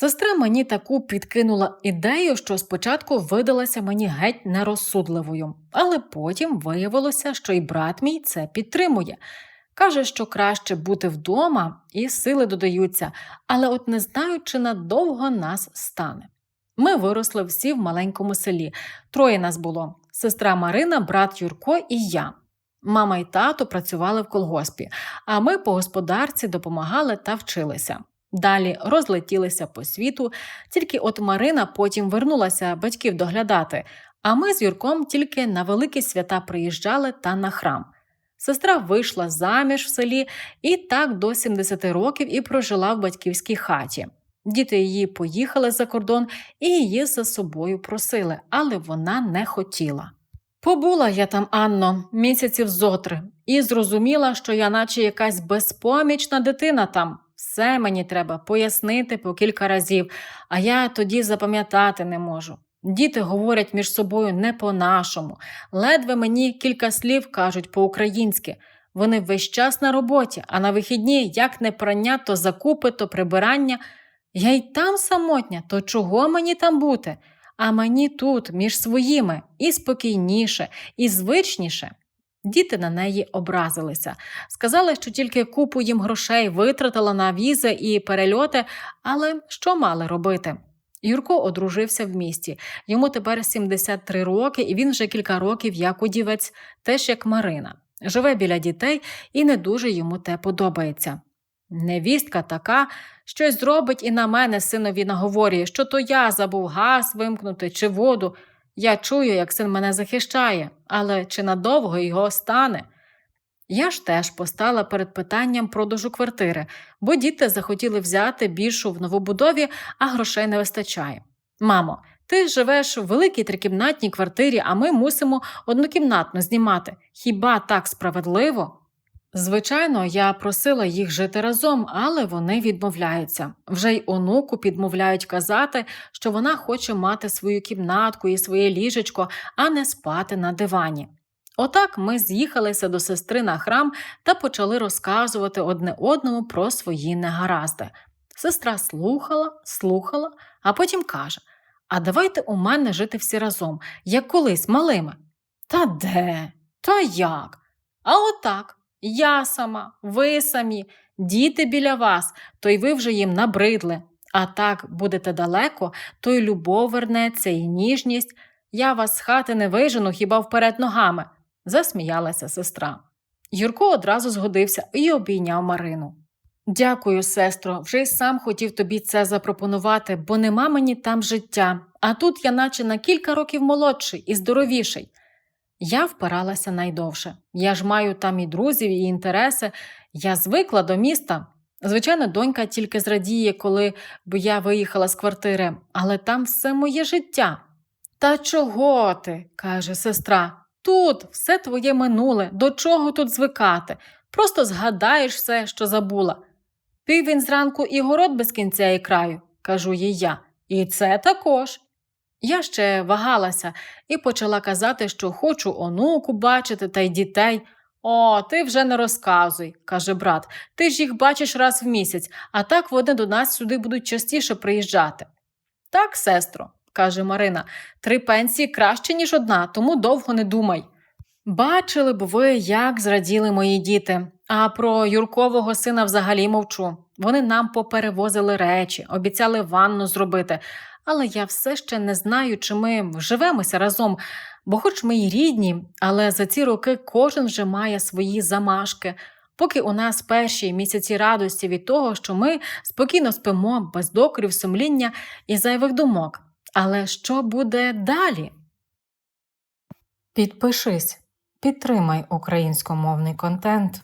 Сестра мені таку підкинула ідею, що спочатку видалася мені геть нерозсудливою, але потім виявилося, що і брат мій це підтримує. Каже, що краще бути вдома і сили додаються, але от не знаю, чи надовго нас стане. Ми виросли всі в маленькому селі. Троє нас було: сестра Марина, брат Юрко і я. Мама і тато працювали в колгоспі, а ми по господарці допомагали та вчилися. Далі розлетілися по світу, тільки от Марина потім вернулася батьків доглядати, а ми з Юрком тільки на великі свята приїжджали та на храм. Сестра вийшла заміж в селі і так до 70 років і прожила в батьківській хаті. Діти її поїхали за кордон і її за собою просили, але вона не хотіла. Побула я там, Анно, місяців зотри, і зрозуміла, що я наче якась безпомічна дитина там. Все мені треба пояснити по кілька разів, а я тоді запам'ятати не можу. Діти говорять між собою не по-нашому, ледве мені кілька слів кажуть по-українськи. Вони весь час на роботі, а на вихідні як не прання, то закупи, то прибирання. Я й там самотня, то чого мені там бути? А мені тут, між своїми, і спокійніше, і звичніше. Діти на неї образилися. Сказали, що тільки купу їм грошей витратила на візи і перельоти, але що мали робити? Юрко одружився в місті. Йому тепер 73 роки, і він вже кілька років як удівець, теж як Марина. Живе біля дітей і не дуже йому те подобається. Невістка така, щось зробить і на мене синові наговорює, що то я забув газ вимкнути чи воду. Я чую, як син мене захищає, але чи надовго його стане? Я ж теж постала перед питанням продажу квартири, бо діти захотіли взяти більшу в новобудові, а грошей не вистачає. Мамо, ти живеш в великій трикімнатній квартирі, а ми мусимо однокімнатно знімати. Хіба так справедливо? Звичайно, я просила їх жити разом, але вони відмовляються. Вже й онуку підмовляють казати, що вона хоче мати свою кімнатку і своє ліжечко, а не спати на дивані. Отак ми з'їхалися до сестри на храм та почали розказувати одне одному про свої негаразди. Сестра слухала, слухала, а потім каже: А давайте у мене жити всі разом, як колись малими. Та де? Та як? А отак. Я сама, ви самі, діти біля вас, то й ви вже їм набридли. А так будете далеко, то й любов вернеться, і ніжність. Я вас з хати не вижену хіба вперед ногами, засміялася сестра. Юрко одразу згодився і обійняв Марину. Дякую, сестро, вже й сам хотів тобі це запропонувати, бо нема мені там життя, а тут я наче на кілька років молодший і здоровіший. Я впиралася найдовше. Я ж маю там і друзів, і інтереси. Я звикла до міста. Звичайно, донька тільки зрадіє, коли б я виїхала з квартири, але там все моє життя. Та чого ти? каже сестра. Тут все твоє минуле, до чого тут звикати? Просто згадаєш все, що забула. Півень зранку і город без кінця і краю, кажу їй я. І це також. Я ще вагалася і почала казати, що хочу онуку бачити та й дітей. О, ти вже не розказуй, каже брат. Ти ж їх бачиш раз в місяць, а так вони до нас сюди будуть частіше приїжджати. Так, сестро, каже Марина, три пенсії краще, ніж одна, тому довго не думай. Бачили б ви, як зраділи мої діти, а про Юркового сина взагалі мовчу. Вони нам поперевозили речі, обіцяли ванну зробити, але я все ще не знаю, чи ми вживемося разом, бо, хоч ми й рідні, але за ці роки кожен вже має свої замашки. Поки у нас перші місяці радості від того, що ми спокійно спимо без докорів, сумління і зайвих думок. Але що буде далі? Підпишись, підтримай українськомовний контент.